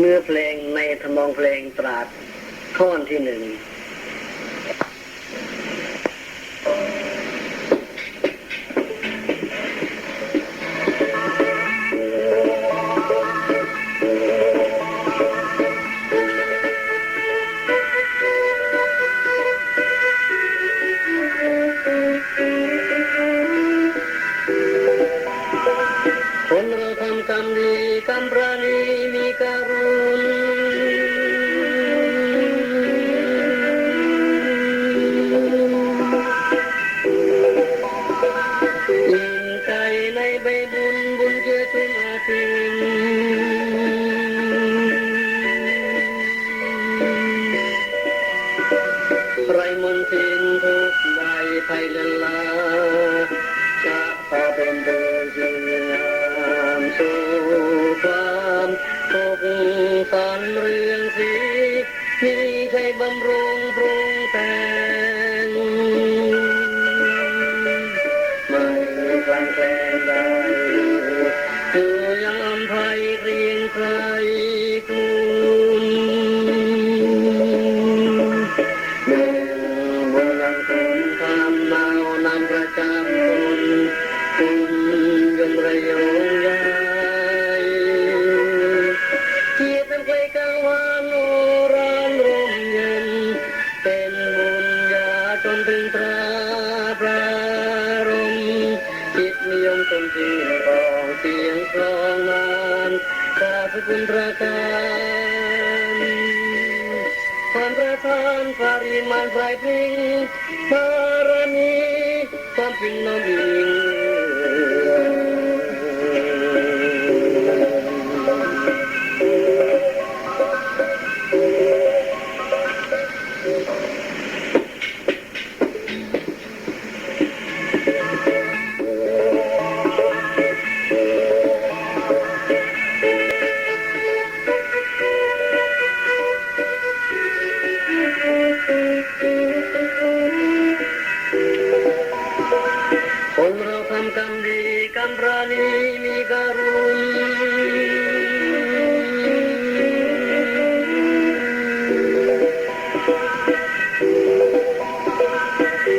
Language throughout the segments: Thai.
เนื้อเพลงในทำนองเพลงตราดท่อนที่หนึ่งคนเราทำกรรมดีกรรมประณีมีการ ความทุกข์สันเรื่องสีที่ใช้บำรุง มจิตนิยมตนที่กองเสียงครองนานขอพระคุณประการความประทานปริมาณไฟพริ้งบารมี ความ รรมรานีมีการุณ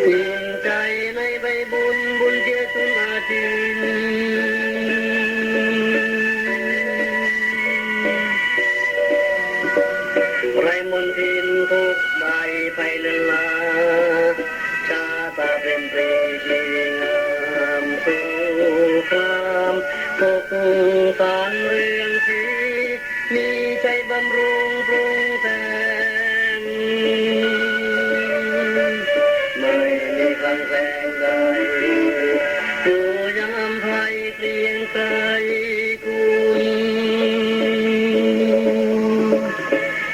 ยิ่งใจในใบบุญบุญเกียรติอาทิตย์ไรมนทินทุกใบไปลลา ทุกสารเรืองสีมีใจบำรุงปรุงแต่งไม่มีคลังแสงใดดูยามภัยเกรียงไกรคุณ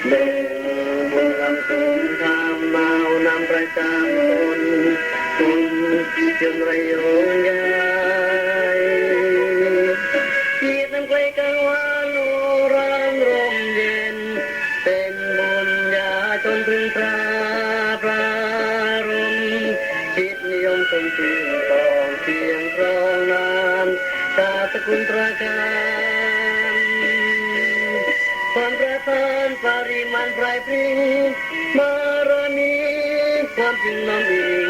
หนึ่งบุญคำคุณทำเมานำประจำคนคุณจึงระยงยา tak kuntrakan pamretan pariman praipin marani pamjinan ini